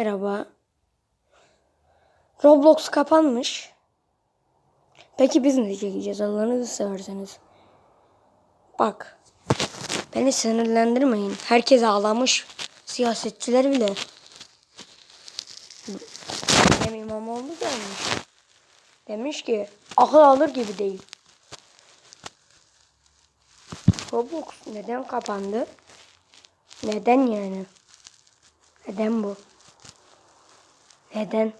Merhaba. Roblox kapanmış. Peki biz ne çekeceğiz Allah'ınızı severseniz. Bak. Beni sinirlendirmeyin. Herkes ağlamış. Siyasetçiler bile. Benim İmamoğlu gelmiş. Demiş ki akıl alır gibi değil. Roblox neden kapandı? Neden yani? Neden bu? Neden?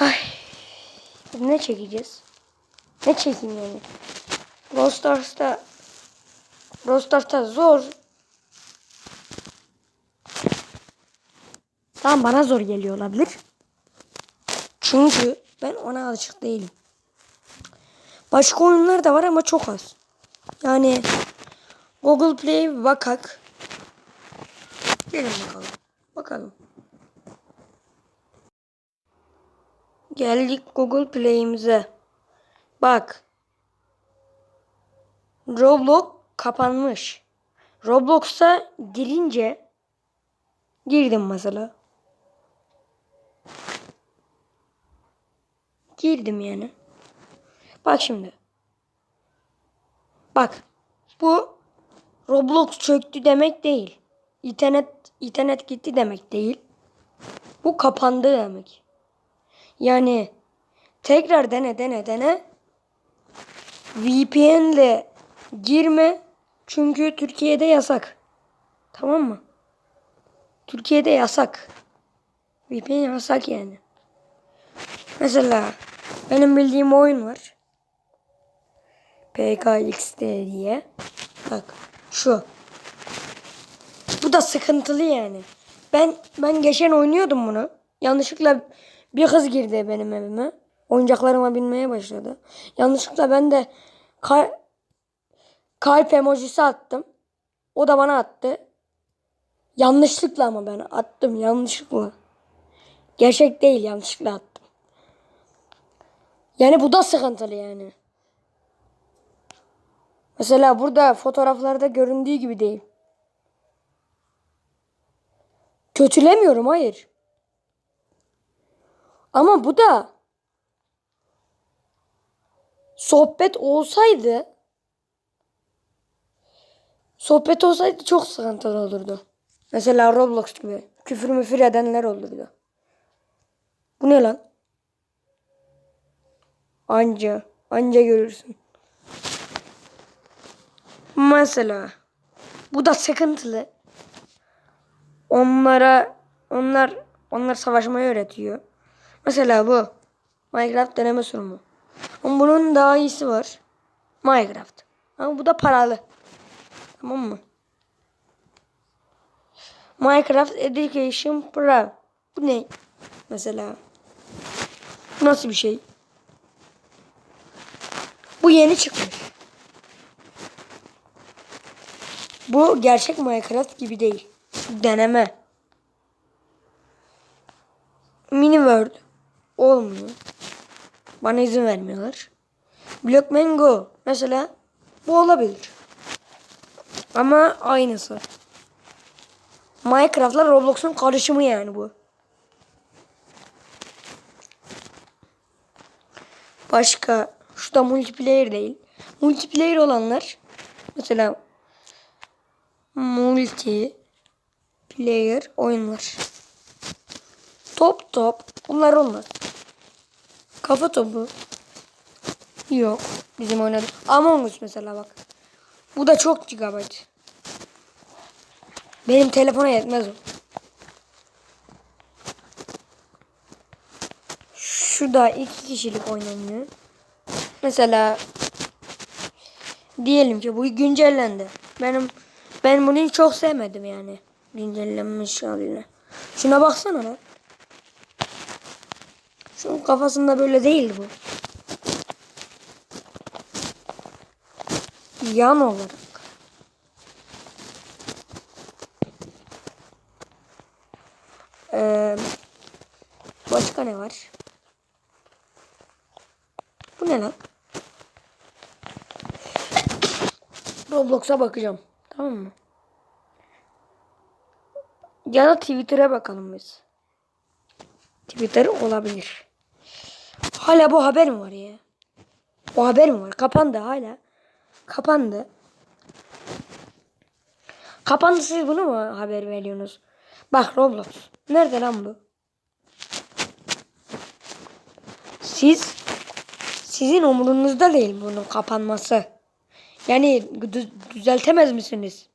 Ay. Ne çekeceğiz? Ne çekeyim yani? Brawl Stars'ta Brawl Stars'ta zor. Tamam bana zor geliyor olabilir. Çünkü ben ona alışık değilim. Başka oyunlar da var ama çok az. Yani Google Play bakak. Gelin bakalım. Bakalım. Geldik Google Play'imize. Bak. Roblox kapanmış. Roblox'a girince girdim mesela. Girdim yani. Bak şimdi. Bak. Bu Roblox çöktü demek değil. İnternet internet gitti demek değil. Bu kapandı demek. Yani tekrar dene dene dene. VPN ile girme. Çünkü Türkiye'de yasak. Tamam mı? Türkiye'de yasak. VPN yasak yani. Mesela benim bildiğim oyun var. PKXD diye. Bak şu. Bu da sıkıntılı yani. Ben ben geçen oynuyordum bunu. Yanlışlıkla bir kız girdi benim evime. Oyuncaklarıma binmeye başladı. Yanlışlıkla ben de kal kalp emojisi attım. O da bana attı. Yanlışlıkla ama ben attım yanlışlıkla. Gerçek değil yanlışlıkla attım. Yani bu da sıkıntılı yani. Mesela burada fotoğraflarda göründüğü gibi değil. Kötülemiyorum hayır. Ama bu da sohbet olsaydı sohbet olsaydı çok sıkıntılı olurdu. Mesela Roblox gibi küfür müfür edenler olurdu. Bu ne lan? Anca, anca görürsün. Mesela bu da sıkıntılı. Onlara onlar onlar savaşmayı öğretiyor. Mesela bu Minecraft deneme sunumu. Ama bunun daha iyisi var. Minecraft. Ama bu da paralı. Tamam mı? Minecraft Education Pro. Bu ne? Mesela. Bu nasıl bir şey? Bu yeni çıkmış. Bu gerçek Minecraft gibi değil. Deneme. Mini World olmuyor. Bana izin vermiyorlar. Blockman Go mesela bu olabilir. Ama aynısı. Minecraft'la Roblox'un karışımı yani bu. Başka şu da multiplayer değil. Multiplayer olanlar mesela multi player oyunlar. Top top bunlar olmaz. Kafa topu yok bizim oynadık. Among Us mesela bak. Bu da çok gigabyte. Benim telefona yetmez o. Şu da iki kişilik oynanıyor. Mesela diyelim ki bu güncellendi. Benim ben bunu çok sevmedim yani. Güncellenmiş haline. Şuna baksana lan. Şunun kafasında böyle değil bu. Yan olarak. Ee, başka ne var? Bu ne lan? Roblox'a bakacağım. Tamam mı? Ya da Twitter'a bakalım biz. Twitter olabilir. Hala bu haber mi var ya? O haber mi var? Kapandı hala. Kapandı. Kapandı siz bunu mu haber veriyorsunuz? Bak Roblox. Nerede lan bu? Siz sizin umurunuzda değil bunun kapanması. Yani dü- düzeltemez misiniz?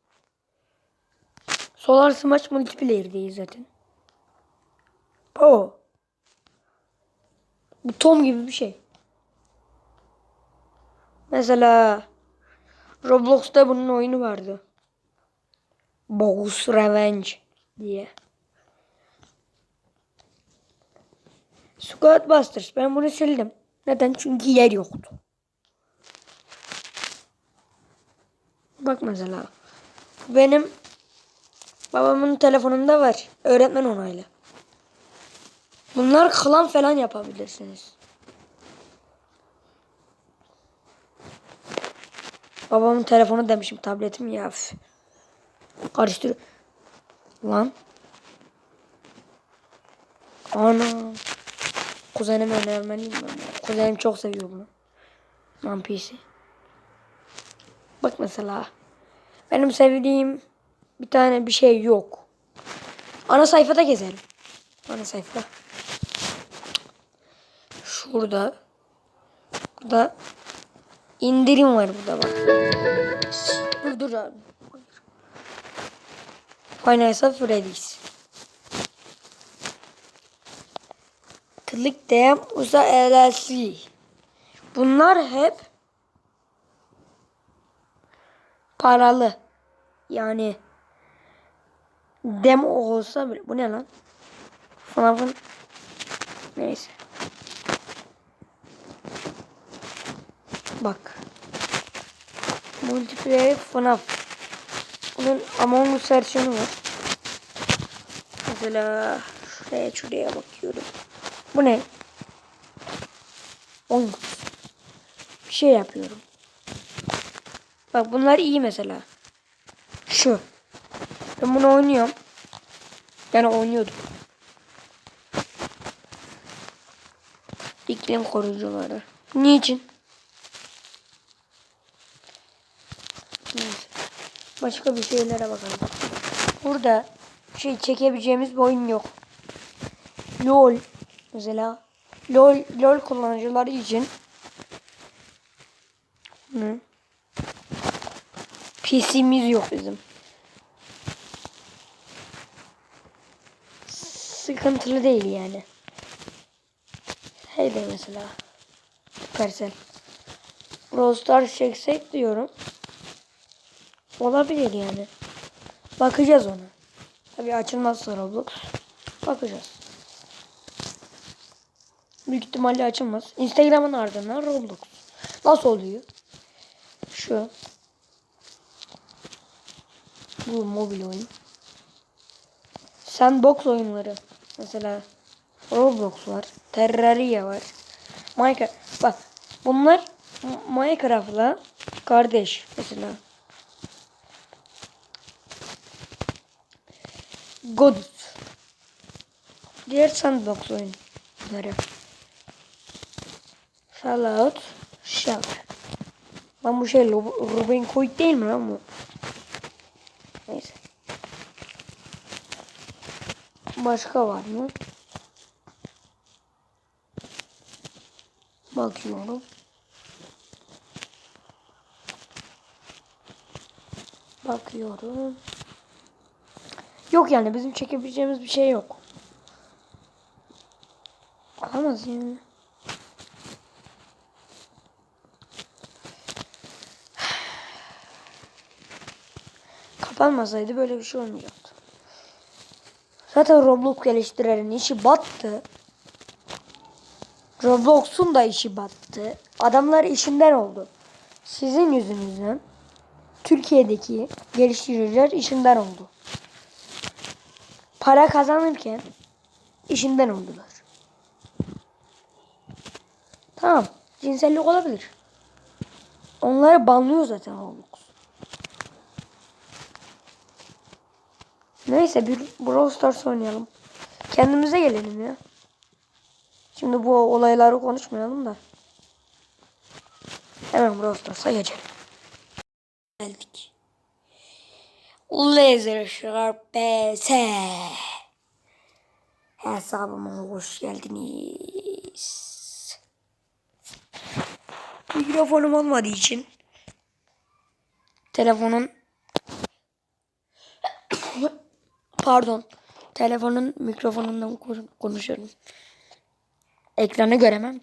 Solar Smash multiplayer değil zaten. O. Bu Tom gibi bir şey. Mesela Roblox'ta bunun oyunu vardı. Bogus Revenge diye. Squad Busters. Ben bunu sildim. Neden? Çünkü yer yoktu. Bak mesela. Benim babamın telefonunda var. Öğretmen onaylı. Bunlar klan falan yapabilirsiniz. Babamın telefonu demişim tabletim ya. Karıştır. Lan. Ana. Kuzenim önermeliyim. Kuzenim çok seviyor bunu. One Piece'i. Bak mesela. Benim sevdiğim bir tane bir şey yok. Ana sayfada gezelim. Ana sayfa. Şurada. Burada indirim var burada bak. Dur dur abi. Financial Freddy's. Click Dem Uza LLC. Bunlar hep paralı. Yani demo olsa bile. Bu ne lan? FNAF'ın neyse. Bak. Multiplayer FNAF. Bunun Among Us versiyonu var. Mesela şuraya şuraya bakıyorum. Bu ne? Among. Bir şey yapıyorum. Bak bunlar iyi mesela. Şu. Ben bunu oynuyorum. Yani oynuyordum. İklim koruyucuları. Niçin? Neyse. Başka bir şeylere bakalım. Burada şey çekebileceğimiz bir oyun yok. LOL mesela LOL LOL kullanıcıları için Hı. PC'miz yok bizim. Sıkıntılı değil yani. Hey de mesela. Supercell. Brawl Stars çeksek diyorum. Olabilir yani. Bakacağız ona. Tabii açılmazsa Roblox. Bakacağız. Büyük ihtimalle açılmaz. Instagram'ın ardından Roblox. Nasıl oluyor? Şu. Bu mobil oyun. Sandbox oyunları. Mesela Roblox var. Terraria var. Minecraft. Bak bunlar Minecraft'la kardeş mesela. Godot. Diğer sandbox oyunları. Fallout Shelter. Lan bu şey Rob- Robin Hood değil mi lan bu? Neyse. Başka var mı? Bakıyorum. Bakıyorum. Yok yani bizim çekebileceğimiz bir şey yok. Olamaz yani. Kapanmasaydı böyle bir şey olmayacaktı. Zaten Roblox geliştirenin işi battı. Roblox'un da işi battı. Adamlar işinden oldu. Sizin yüzünüzden Türkiye'deki geliştiriciler işinden oldu. Para kazanırken işinden oldular. Tamam. Cinsellik olabilir. Onları banlıyor zaten Roblox. Neyse bir Brawl Stars oynayalım. Kendimize gelelim ya. Şimdi bu olayları konuşmayalım da. Hemen Brawl Stars'a geçelim. Geldik. Laser Sharp BS. Hesabıma hoş geldiniz. Mikrofonum olmadığı için telefonun pardon telefonun mikrofonundan kon- konuşuyorum. Ekranı göremem.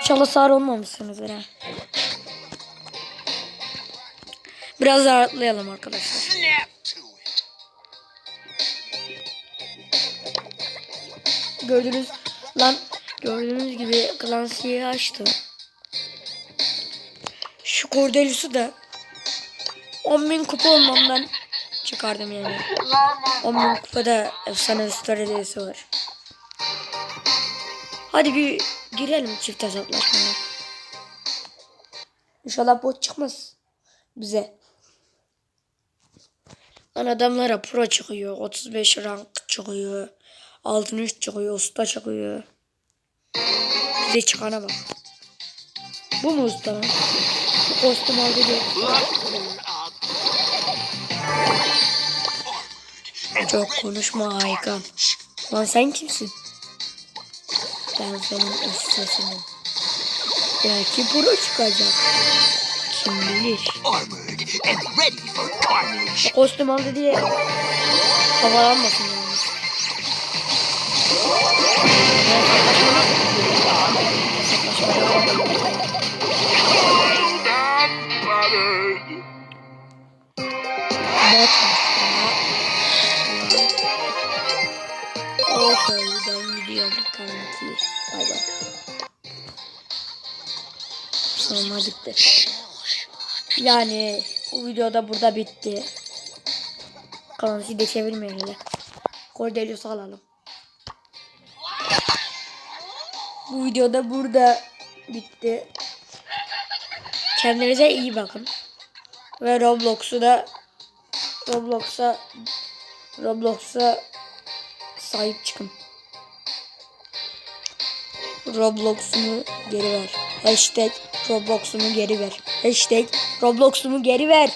İnşallah sağır olmamışsınızdır ha. Biraz rahatlayalım arkadaşlar. Gördünüz lan gördüğünüz gibi Clancy'yi açtım. Şu Cordelius'u da 10.000 kupa olmamdan çıkardım yani. 10.000 kupada efsane star hediyesi var. Hadi bir girelim çift hesaplaşmaya. İnşallah bot çıkmaz bize. Lan adamlara pro çıkıyor. 35 rank çıkıyor. Altın 3 çıkıyor. Usta çıkıyor. Bize çıkana bak. Bu mu usta lan? Kostüm aldı diyor. Çok konuşma Aykan. Lan sen kimsin? Ben senin ustasınım. Belki pro çıkacak. Kim bilir. Carnage. Kostüm aldı diye havalanmasın yalnız. Gitti. Yani bu videoda burada bitti. Kanalımızı de çevirmeyelim. Cordelius'u alalım. Bu videoda burada bitti. Kendinize iyi bakın. Ve Roblox'u da Roblox'a Roblox'a sahip çıkın. Roblox'umu geri ver. Hashtag Roblox'umu geri ver. Hashtag Roblox'umu geri ver.